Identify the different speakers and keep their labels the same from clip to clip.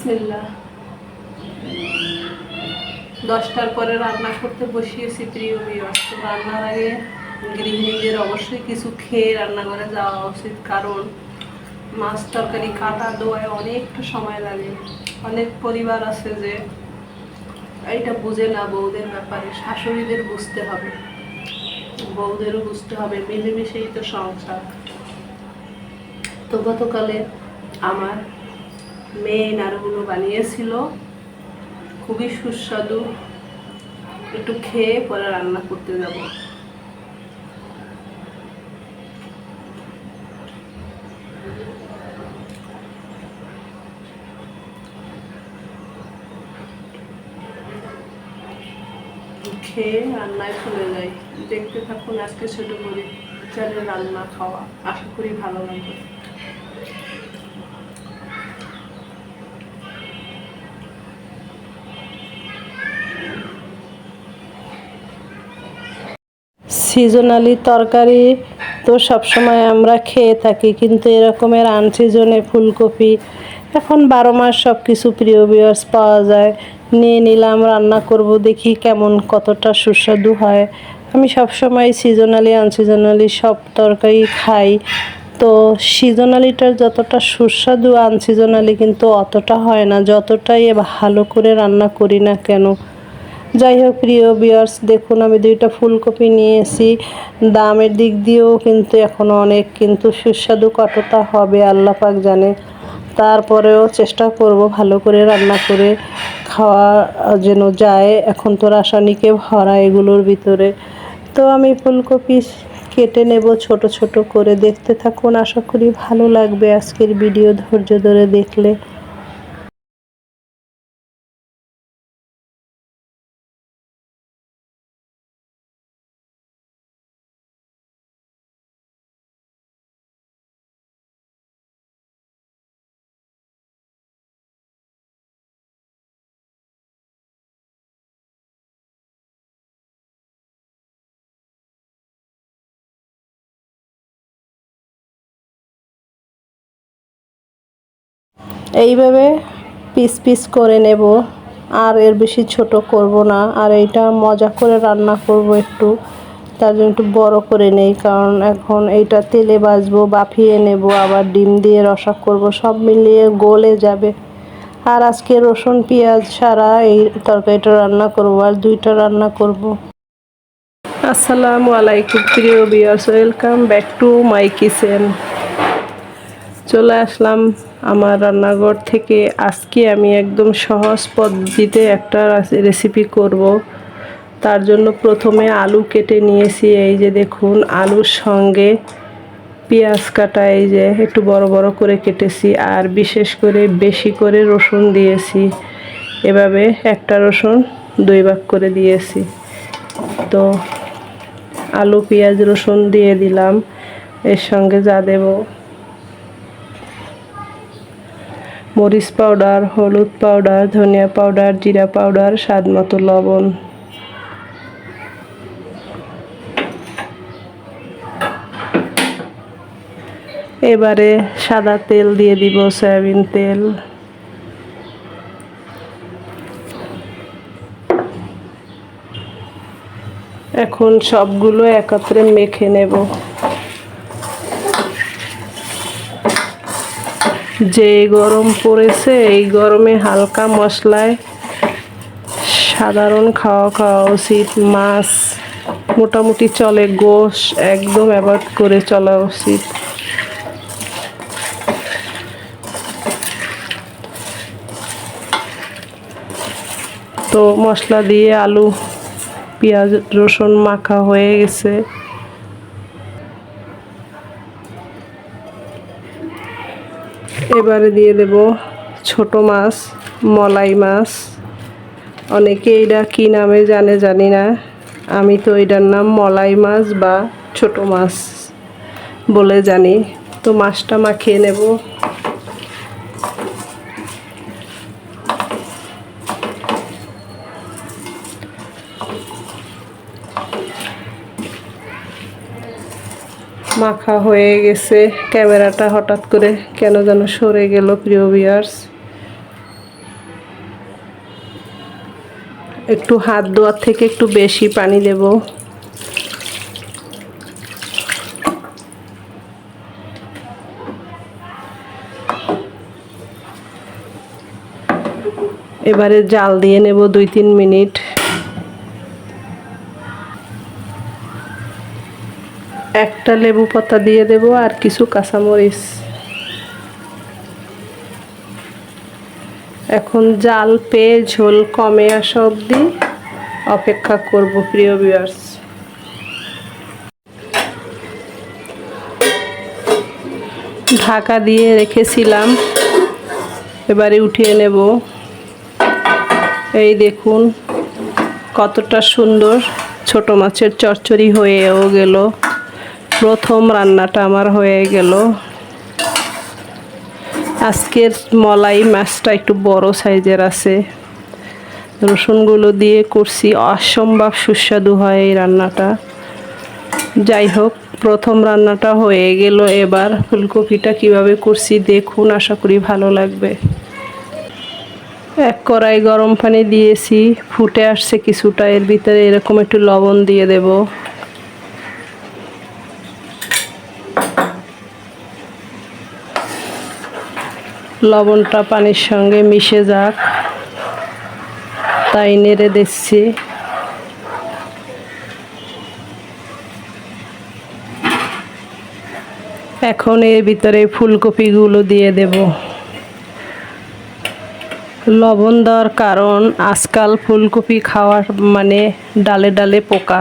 Speaker 1: বিসমিল্লাহ। দশটার পরে রান্না করতে বসিয়েছি প্রিয় বিয়স রান্নার আগে গৃহিণীদের অবশ্যই কিছু খেয়ে রান্নাঘরে যাওয়া উচিত, কারণ মাছ তরকারি কাটা দোয়ায় অনেকটা সময় লাগে। অনেক পরিবার আছে যে এইটা বুঝে না বউদের ব্যাপারে, শাশুড়িদের বুঝতে হবে। বউদেরও বুঝতে হবে, মিলেমিশেই তো সংসার। তো গতকালে আমার মেয়ে নাড়ুগুলো বানিয়েছিল। খুবই সুস্বাদু। একটু খেয়ে পরে রান্না করতে যাব। খেয়ে রান্নায় চলে যাই। দেখতে থাকুন আজকে ছোট করে। চালের রান্না খাওয়া। আশা করি ভালো লাগবে। সিজনালি তরকারি তো সবসময় আমরা খেয়ে থাকি, কিন্তু এরকমের আনসিজনে ফুলকপি, এখন বারো মাস সব কিছু প্রিয় বিয়ার্স পাওয়া যায়। নিয়ে নিলাম, রান্না করব, দেখি কেমন, কতটা সুস্বাদু হয়। আমি সবসময় সিজনালি আনসিজনালি সব তরকারি খাই। তো সিজনালিটার যতটা সুস্বাদু আনসিজনালি কিন্তু অতটা হয় না। যতটাই ভালো করে রান্না করি না কেন যাই হোক, প্রিয় বিয়ার্স দেখুন, আমি দুইটা ফুলকপি নিয়েছি। দামের দিক দিয়েও কিন্তু এখনও অনেক কিন্তু সুস্বাদু কতটা হবে, আল্লাহ পাক জানে। তারপরেও চেষ্টা করব ভালো করে রান্না করে খাওয়া যেন যায়। এখন তো রাসায়নিকে ভরা এগুলোর ভিতরে। তো আমি ফুলকপি কেটে নেব, ছোট ছোট করে। দেখতে থাকুন, আশা করি ভালো লাগবে আজকের ভিডিও ধৈর্য ধরে দেখলে। এইভাবে পিস পিস করে নেব। আর এর বেশি ছোট করব না। আর এইটা মজা করে রান্না করব একটু। তার জন্য একটু বড় করে নেই। কারণ এখন এইটা তেলে বাজবো বাফিয়ে নেব, আবার ডিম দিয়ে রসা করব, সব মিলিয়ে গলে যাবে। আর আজকে রসুন, পেঁয়াজ সারা এই তরকারিটা রান্না করব আর দুইটা রান্না করব। আসসালামু আলাইকুম, প্রিয় viewers welcome back to my kitchen চলে আসলাম আমার রান্নাঘর থেকে। আজকে আমি একদম সহজ পদ্ধতিতে একটা রেসিপি করব। তার জন্য প্রথমে আলু কেটে নিয়েছি। এই যে দেখুন, আলুর সঙ্গে পেঁয়াজ কাটা, এই যে একটু বড় বড় করে কেটেছি আর বিশেষ করে বেশি করে রসুন দিয়েছি। এভাবে একটা রসুন দুই ভাগ করে দিয়েছি। তো আলু, পেঁয়াজ, রসুন দিয়ে দিলাম। এর সঙ্গে যা দেবো মরিচ পাউডার, হলুদ পাউডার, ধনিয়া পাউডার, জিরা পাউডার, স্বাদ মতো লবণ। এবারে সাদা তেল দিয়ে দিব সয়াবিন তেল। এখন সবগুলো একত্রে মেখে নেব। যে গরম পড়েছে, এই গরমে হালকা মশলায় সাধারণ খাওয়া খাওয়া উচিত। মাছ মোটামুটি চলে, গোশ একদম অ্যাভয়েড করে চলা উচিত। তো মশলা দিয়ে আলু, পেঁয়াজ, রসুন মাখা হয়ে গেছে। এবারে দিয়ে দেব ছোট মাছ, মলাই মাছ। অনেকে এটা কী নামে জানে, জানি না। আমি তো এটার নাম মলাই মাছ বা ছোট মাছ বলে জানি। তো মাছটা মাখিয়ে নেব। মাখা হয়ে গেছে। ক্যামেরাটা হঠাৎ করে কেন যেন সরে গেল, প্রিয় বিয়ার্স একটু হাত ধোয়ার থেকে একটু বেশি পানি দেব। এবারে জাল দিয়ে নেব দুই তিন মিনিট। একটা লেবু পাতা দিয়ে দেব আর কিছু কাঁচামরিচ। এখন জাল পেয়ে ঝোল কমে আসা অবধি অপেক্ষা করব প্রিয় ভিউয়ার্স ঢাকা দিয়ে রেখেছিলাম, এবারে উঠিয়ে নেব। এই দেখুন, কতটা সুন্দর ছোট মাছের চচ্চড়ি হয়েও গেল। প্রথম রান্নাটা আমার হয়ে গেল। আজকের মলাই মাছটা একটু বড় সাইজের আছে। রসুনগুলো দিয়ে করছি, অসম্ভব সুস্বাদু হয় এই রান্নাটা। যাই হোক, প্রথম রান্নাটা হয়ে গেল এবার। ফুলকপিটা কীভাবে করছি দেখুন, আশা করি ভালো লাগবে। এক কড়াই গরম পানি দিয়েছি, ফুটে আসছে কিছুটা, এর ভিতরে এরকম একটু লবণ দিয়ে দেব। লবণটা পানির সঙ্গে মিশে যাক। তাই নেড়ে দিচ্ছি। এখন এর ভিতরে ফুলকপিগুলো দিয়ে দেব। লবণ দেওয়ার কারণ আজকাল ফুলকপি খাওয়ার মানে ডালে ডালে পোকা।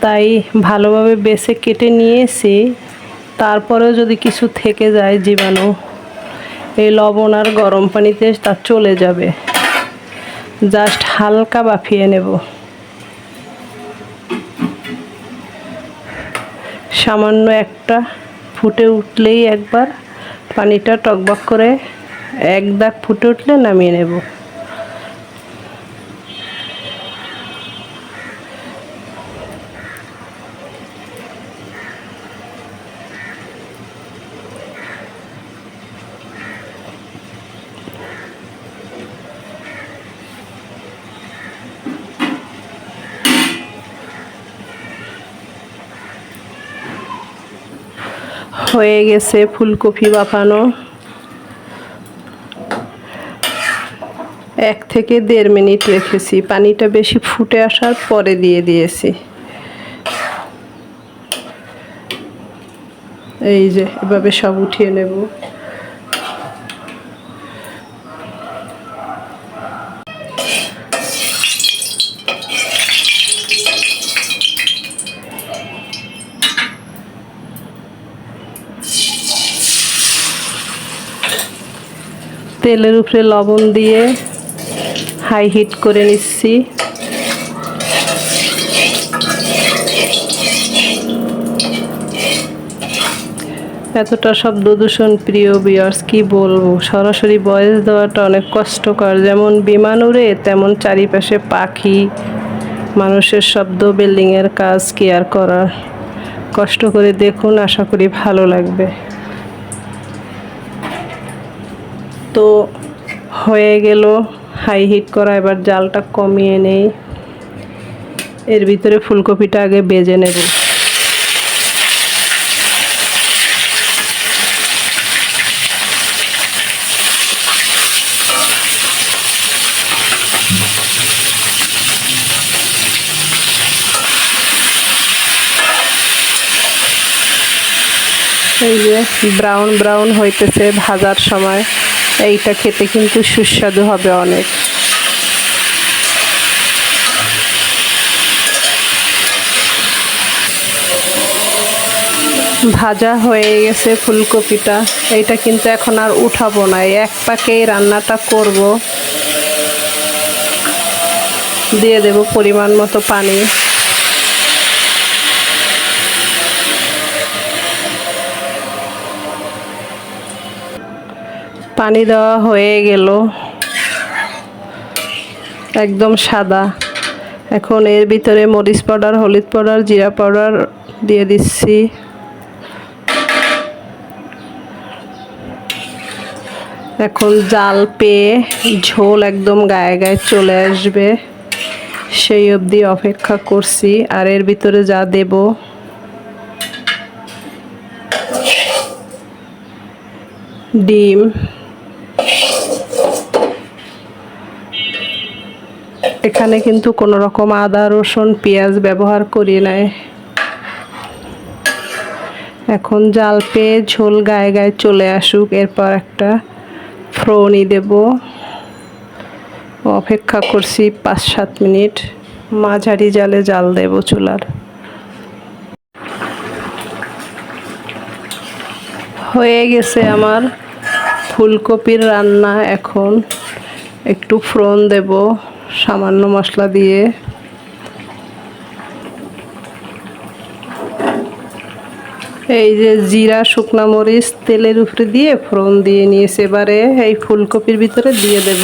Speaker 1: তাই ভালোভাবে বেছে কেটে নিয়েছি। তারপরেও যদি কিছু থেকে যায় জীবাণু এই লবণ আর গরম পানিতে তা চলে যাবে। জাস্ট হালকা বাফিয়ে নেব। সামান্য একটা ফুটে উঠলেই একবার পানিটা টকবক করে এক দাগ ফুটে উঠলে নামিয়ে নেব। হয়ে গেছে ফুলকপি বাফানো। এক থেকে দেড় মিনিট রেখেছি। পানিটা বেশি ফুটে আসার পরে দিয়ে দিয়েছি। এই যে, এভাবে সব উঠিয়ে নেব। তেলের উপরে লবণ দিয়ে হাই হিট করে নিচ্ছি। এতটা শব্দ দূষণ প্রিয় বিয়ার্স কি বলব? সরাসরি বয়স দেওয়াটা অনেক কষ্টকর। যেমন বিমান উড়ে, তেমন চারিপাশে পাখি, মানুষের শব্দ বিল্ডিংয়ের কাজ কেয়ার করার। কষ্ট করে দেখুন, আশা করি ভালো লাগবে। তো হয়ে গেল হাই হিট করা। এবার জালটা কমিয়ে নেই। এর ভিতরে ফুলকপিটা আগে বেজে নেব। এই যে ব্রাউন ব্রাউন হইতেছে ভাজার সময়। এইটা খেতে কিন্তু সুস্বাদু হবে অনেক। ভাজা হয়ে গেছে ফুলকপিটা। এইটা কিন্তু এখন আর উঠাবো না। এক পাকেই রান্নাটা করব। দিয়ে দেব পরিমাণ মতো পানি। পানি দেওয়া হয়ে গেল। একদম সাদা। এখন এর ভিতরে মরিচ পাউডার, হলুদ পাউডার, জিরা পাউডার দিয়ে দিচ্ছি। এখন জাল পেয়ে ঝোল একদম গায়ে গায়ে চলে আসবে। সেই অবধি অপেক্ষা করছি। আর এর ভিতরে যা দেব, ডিম। এখানে কিন্তু কোনো রকম আদা, রসুন, পেঁয়াজ ব্যবহার করি নাই। এখন জাল পেয়ে ঝোল গায়ে গায়ে চলে আসুক, এরপর একটা ফ্রোনি দেব। অপেক্ষা করছি পাঁচ সাত মিনিট। মাঝারি জালে জাল দেব চুলার। হয়ে গেছে আমার ফুলকপির রান্না। এখন একটু ফ্রন দেব। সামান্য মশলা দিয়ে। এই যে জিরা, শুকনো মরিচ, তেলের উপরে দিয়ে ফোড়ন দিয়ে নিয়েছে। এবারে এই ফুলকপির ভিতরে দিয়ে দেব।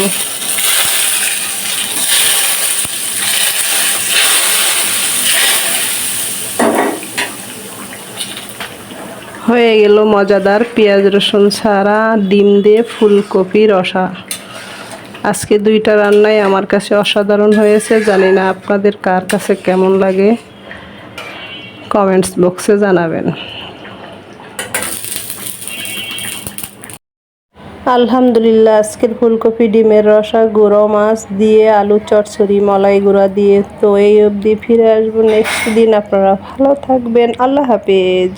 Speaker 1: হয়ে গেল মজাদার পেঁয়াজ রসুন ছাড়া, ডিম দিয়ে ফুলকপি রসা। আজকে দুইটা রান্নাই আমার কাছে অসাধারণ হয়েছে। জানি না আপনাদের কার কাছে কেমন লাগে। কমেন্টস বক্সে জানাবেন। আলহামদুলিল্লাহ, আজকের ফুলকপি, ডিমের রসা, গুঁড়ো মাছ দিয়ে আলু চটচড়ি মলাই গুঁড়া দিয়ে তো এই অবধি ফিরে আসব। নেক্সট দিন আপনারা ভালো থাকবেন। আল্লাহ হাফেজ।